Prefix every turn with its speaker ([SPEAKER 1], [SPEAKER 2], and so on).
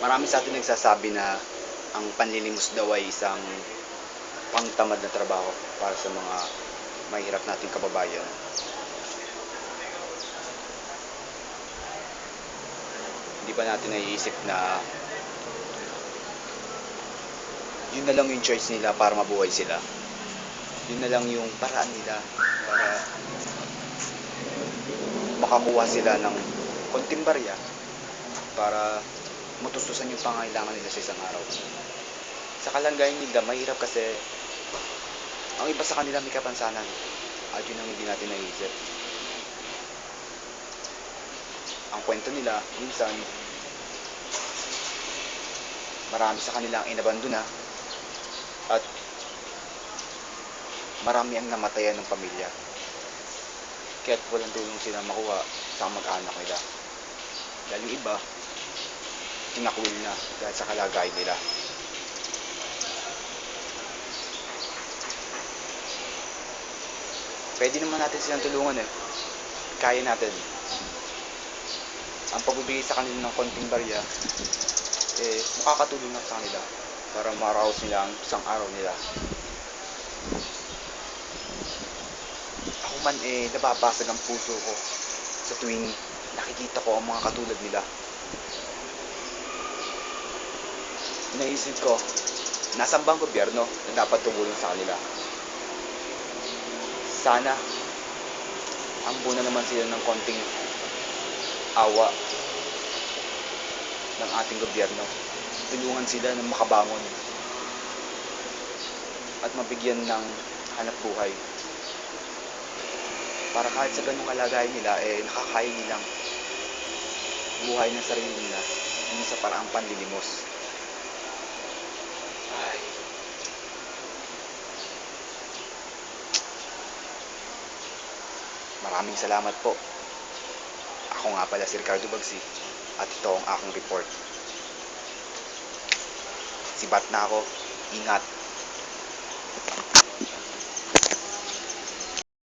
[SPEAKER 1] Marami sa atin nagsasabi na ang panlilimos daw ay isang pangtamad na trabaho para sa mga mahirap nating kababayan. Hindi ba natin naiisip na yun na lang yung choice nila para mabuhay sila. Yun na lang yung paraan nila para makakuha sila ng konting barya para matustusan yung pangailangan nila sa isang araw. Sa kalagayan nila, mahirap kasi ang iba sa kanila may kapansanan at yun ang hindi natin naisip. Ang kwento nila, minsan, marami sa kanila ang inabandona at marami ang namatayan ng pamilya. Kaya't walang tulong sila makuha sa mag-anak nila. Dahil yung iba, tinakwil na dahil sa kalagayan nila. Pwede naman natin silang tulungan eh. Kaya natin. Ang pagbibigay sa kanila ng konting barya, eh, makakatulong na sa kanila para maraos nila ang isang araw nila. Ako man eh, nababasag ang puso ko sa tuwing nakikita ko ang mga katulad nila. Naisip ko, nasan ba ang gobyerno na dapat tumulong sa kanila? Sana, ambunan naman sila ng konting awa ng ating gobyerno. Tulungan sila na makabangon at mabigyan ng hanap buhay. Para kahit sa ganung kalagayan nila, eh, nakakaya nilang buhay ng sarili nila hindi sa paraang panlilimos. Maraming salamat po. Ako nga pala si Ricardo Bagsi at ito ang aking report. Sibat na ako. Ingat.